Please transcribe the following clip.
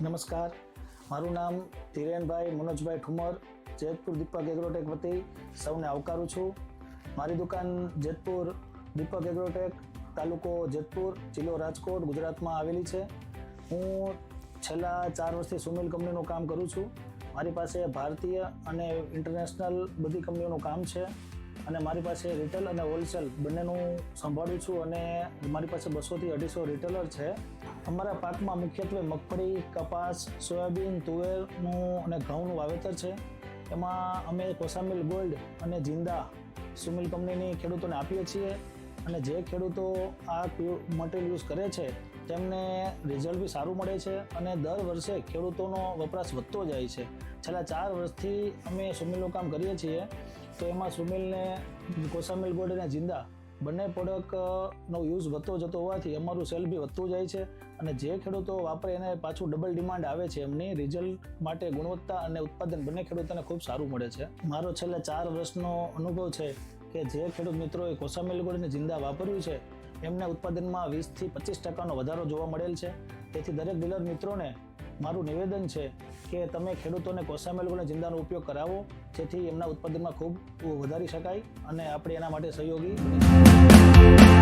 નમસ્કાર. મારું નામ ધીરેનભાઈ મનોજભાઈ ઠુમર, જેતપુર દીપક એગ્રોટેક વતી સૌને આવકારું છું. મારી દુકાન જેતપુર દીપક એગ્રોટેક તાલુકો જેતપુર, જિલ્લો રાજકોટ, ગુજરાતમાં આવેલી છે. હું છેલ્લા ચાર વર્ષથી સુમિલ કંપનીનું કામ કરું છું. મારી પાસે ભારતીય અને ઇન્ટરનેશનલ બધી કંપનીઓનું કામ છે. અને મારી પાસે રિટેલ અને હોલસેલ બંનેનું સંભાળું છું અને મારી પાસે બસોથી અઢીસો રિટેલર છે. અમારા પાકમાં મુખ્યત્વે મગફળી, કપાસ, સોયાબીન, તુવેરનું અને ઘઉંનું વાવેતર છે. એમાં અમે કોસામિલ ગોલ્ડ અને જિંદા સુમિલ કંપનીની ખેડૂતોને આપીએ છીએ અને જે ખેડૂતો આ મટીરિયલ યુઝ કરે છે, તેમને રિઝલ્ટ બી સારું મળે છે અને દર વર્ષે ખેડૂતોનો વપરાશ વધતો જાય છે. છેલ્લા ચાર વર્ષથી અમે સુમિલનું કામ કરીએ છીએ તો એમાં સુમિલને કોસામિલ ગોલ્ડ અને જિંદા બંને પ્રોડક્ટનો યુઝ વધતો જતો હોવાથી અમારું સેલ બી વધતું જાય છે અને જે ખેડૂતો વાપરે એને પાછું ડબલ ડિમાન્ડ આવે છે એમની રિઝલ્ટ માટે ગુણવત્તા અને ઉત્પાદન બંને ખેડૂતોને ખૂબ સારું મળે છે. મારો છેલ્લા ચાર વર્ષનો અનુભવ છે કે જે ખેડૂત મિત્રોએ કોસામિલ અને જિંદા વાપર્યું છે, એમને ઉત્પાદનમાં વીસથી પચીસ ટકાનો વધારો જોવા મળેલ છે. તેથી દરેક ડીલર મિત્રોને મારું નિવેદન છે કે તમે ખેડૂતોને કોસામેલ અને જિંદાનો ઉપયોગ કરાવો, જેથી એમના ઉત્પાદનમાં ખૂબ વધારી શકાય અને આપણે એના માટે સહયોગી.